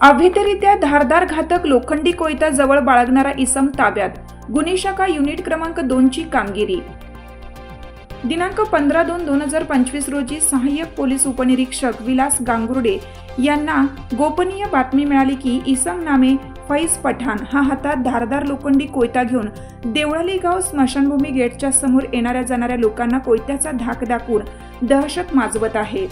अभितरित्या धारदार घातक लोखंडी कोयता जवळ बाळगणारा इसम ताब्यात. गुन्हे शाखा युनिट क्रमांक दोनची कामगिरी. दिनांक पंधरा दोन दोन हजार पंचवीस रोजी सहाय्यक पोलीस उपनिरीक्षक विलास गांगुर्डे यांना गोपनीय बातमी मिळाली की इसम नामे फैज पठाण हा हातात धारदार लोखंडी कोयता घेऊन देवळाली गाव स्मशानभूमी गेटच्या समोर येणाऱ्या जाणाऱ्या लोकांना कोयत्याचा धाक दाखवून दहशत माजवत आहे.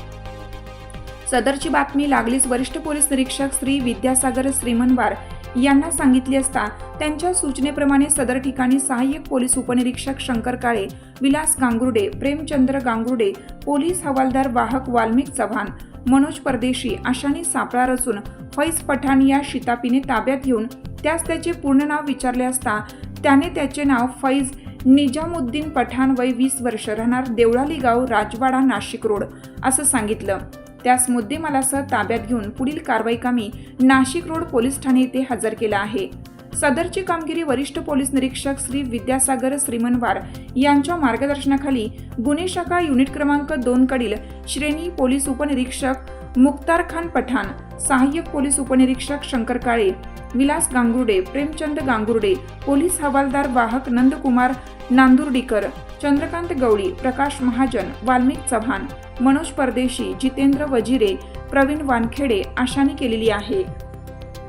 सदरची बातमी लागलीच वरिष्ठ पोलीस निरीक्षक श्री विद्यासागर श्रीमनवार यांना सांगितली असता त्यांच्या सूचनेप्रमाणे सदर ठिकाणी सहाय्यक पोलीस उपनिरीक्षक शंकर काळे विलास गांगुर्डे प्रेमचंद्र गांगुर्डे पोलीस हवालदार वाहक वाल्मिक चव्हाण मनोज परदेशी अशांनी सापळा असून फैज पठाण या शितापीने ताब्यात घेऊन त्यास त्याचे पूर्ण नाव विचारले असता त्याने त्याचे नाव फैज निजामुद्दीन पठाण वय वीस वर्ष राहणार देवळाली गाव राजवाडा नाशिक रोड असं सांगितलं. त्यास मुद्देमालासह ताब्यात घेऊन पुढील कारवाई कामी नाशिक रोड पोलीस ठाणे येथे हजर केला आहे. सदरची कामगिरी वरिष्ठ पोलीस निरीक्षक श्री विद्यासागर श्रीमनवार यांच्या मार्गदर्शनाखाली गुन्हे शाखा युनिट क्रमांक दोन कडील श्रेणी पोलीस उपनिरीक्षक मुक्तार खान पठाण सहाय्यक पोलीस उपनिरीक्षक शंकर काळे विलास गांगुर्डे प्रेमचंद गांगुर्डे पोलीस हवालदार वाहक नंदकुमार नांदुर्डीकर चंद्रकांत गवळी प्रकाश महाजन वाल्मिक चव्हाण मनोज परदेशी जितेंद्र वजिरे प्रवीण वानखेडे आशाने केलेली आहे.